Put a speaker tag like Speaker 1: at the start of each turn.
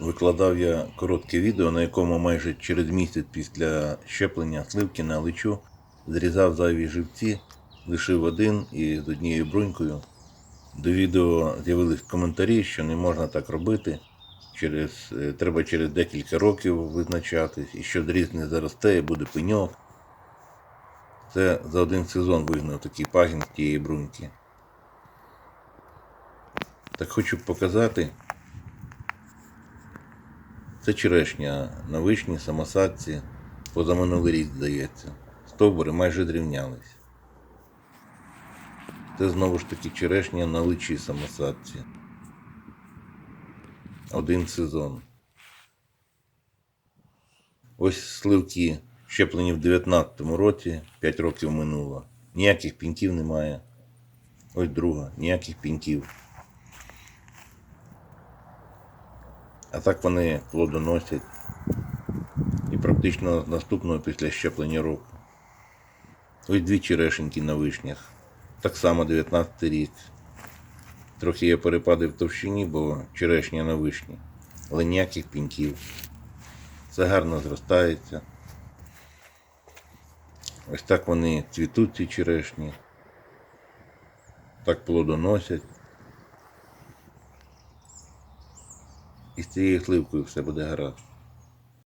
Speaker 1: Викладав я коротке відео, на якому майже через місяць після щеплення сливки на личу зрізав зайві живці, лишив один і з однією брунькою. До відео з'явились коментарі, що не можна так робити. Через, е, треба через декілька років визначатись, і що дріз не заросте і буде пеньок. Це за один сезон вигнав такий пагін з тієї бруньки. Так хочу показати. Це черешня на вишні, самосадці, позаминулий рік, здається. Стовбури майже зрівнялись. Це знову ж таки черешня на личі самосадці. Один сезон. Ось сливки щеплені в 19-му році, 5 років минуло. Ніяких піньків немає. Ось друга, ніяких піньків. А так вони плодоносять. І практично наступного після щеплення року. Ось дві черешеньки на вишнях. Так само 19 рік. Трохи є перепади в товщині, бо черешня на вишні. Але ніяких піньків. Все гарно зростається. Ось так вони цвітуть ці черешні. Так плодоносять. І з цією сливкою все буде гаразд.